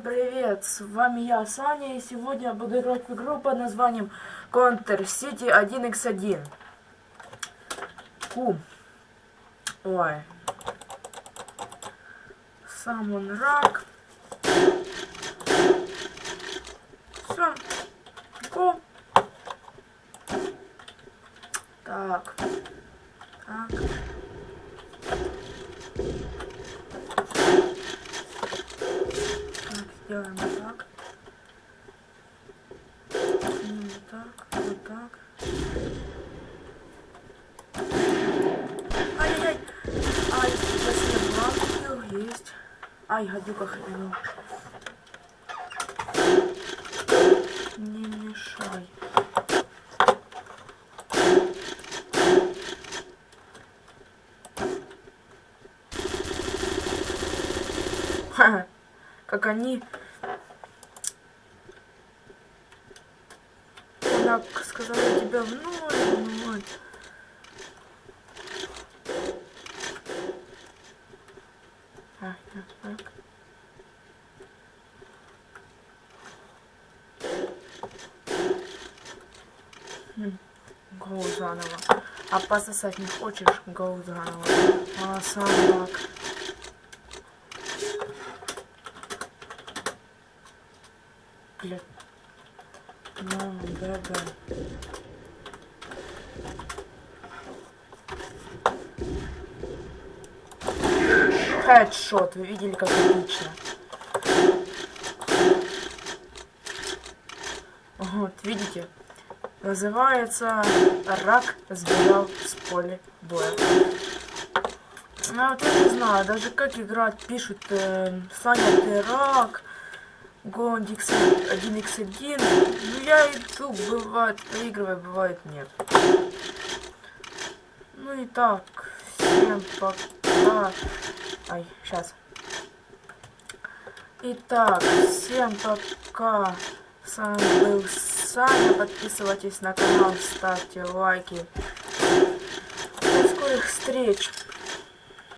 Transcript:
привет! С вами я, Саня, и сегодня я буду играть в игру под названием Counter City 1x1. Ку. Ой. Сам он рак. Все. Ку. Так. Так. Так, сделаем вот так. Ну, вот так, вот так. Ай-яй-яй! Ай, спасибо, убил, есть. Ай, гадюка хренул. Не мешай. Ха-ха. Как они... Так, сказала тебя в ноль. А, так. Хм, Гоу заново. А пососать не хочешь? Гоу заново. А, сам так. Ну, да, да. Хедшот, вы видели, как отлично. Вот, видите? Называется «Рак сбежал с поля боя». Ну, вот я не знаю, даже как играть, пишут э, Саня, ты рак, X 1x1. Ну, я иду, бывает, проигрываю, бывает нет. Ну и так, всем пока. Ай, сейчас. Итак, всем пока. С вами был Саня. Подписывайтесь на канал, ставьте лайки. До скорых встреч.